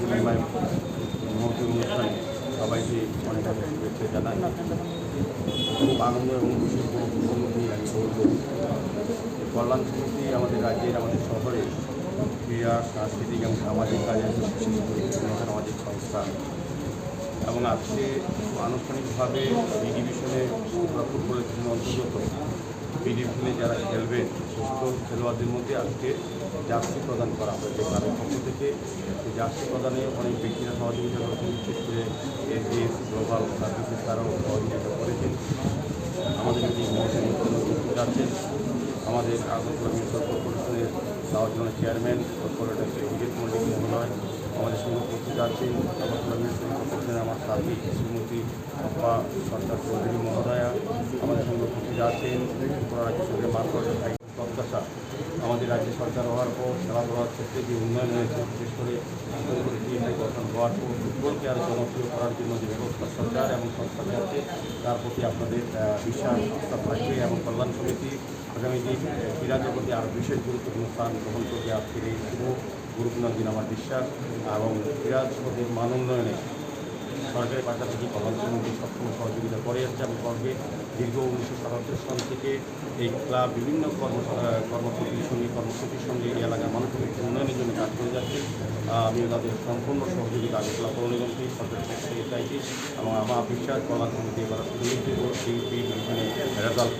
সিনেমায় মহতি অনুষ্ঠানে সবাইকে অনেক অনেক শুভেচ্ছা জানাই খুব আনন্দ এবং খুশি অনুভূতি আমি বলব কল্যাণ সমিতি আমাদের রাজ্যের আমাদের শহরে ক্রীড়া সাংস্কৃতিক এবং সামাজিক কাজে একটি বিশেষ সামাজিক সংস্থা এবং আজকে আনুষ্ঠানিকভাবে বি ডিভিশনে জন্য অন্তর্গত। বি ডিভিশনে যারা খেলবেন সুস্থ খেলোয়াড়দের মধ্যে আজকে জার্সি প্রদান করা হয়েছে। ক্লাবের পক্ষ থেকে জার্সি প্রদানে অনেক ব্যক্তিরা সহযোগিতা করেছেন। বিশেষ করে এস গ্লোবাল সার্ভিসেস তারাও সহযোগিতা করেছেন। আমাদের যদি মহসিন উপস্থিত আমাদের আগরতলা মিউনিসিপাল কর্পোরেশনের সাউথজনের চেয়ারম্যান, কর্পোরেটর শ্রী অভিজিৎ মল্লিক মহোদয়, আমাদের সঙ্গে উপস্থিত আছেন আগরতলা মিউনিসিপাল কর্পোরেশনের আমার সাথী শ্রীমতী অপ্পা সরকার চৌধুরী মহোদয়া উপস্থিত আছেন ত্রিপুরা রাজ্য সরকারের মারফত প্রত্যাশা আমাদের রাজ্য সরকার হওয়ার পর খেলাধুলার ক্ষেত্রে যে উন্নয়ন হয়েছে, বিশেষ করে আন্তর্জাতিক গঠন হওয়ার পর, ফুটবলকে আরও জনপ্রিয় করার জন্য যে ব্যবস্থা সরকার এবং সংস্থা আছে তার প্রতি আপনাদের বিশ্বাস, আস্থা থাকবে এবং কল্যাণ সমিতি আগামী দিন ক্রীড়া জগতে আরও বিশেষ গুরুত্বপূর্ণ স্থান গ্রহণ করবে আজকের এই শুভ গুরুপূর্ণ দিন আমার বিশ্বাস এবং ক্রীড়া জগতের মান উন্নয়নে সরকারের পাশাপাশি কল্যাণ সমিতি সবসময় সহযোগিতা করে যাচ্ছে এবং করবে। দীর্ঘ উনিশশো সাতাত্তর সাল থেকে এই ক্লাব বিভিন্ন কর্ম কর্মসূচির সঙ্গে কর্মসূচির সঙ্গে এই এলাকার মানুষের উন্নয়নের জন্য কাজ করে যাচ্ছে। আমি তাদের সম্পূর্ণ সহযোগিতা আগরতলা ক্লাব নিগমকে সরকারের পক্ষ থেকে চাইছি এবং আমার বিশ্বাস কলা সমিতি এবার সুনির্দিষ্ট রেজাল্ট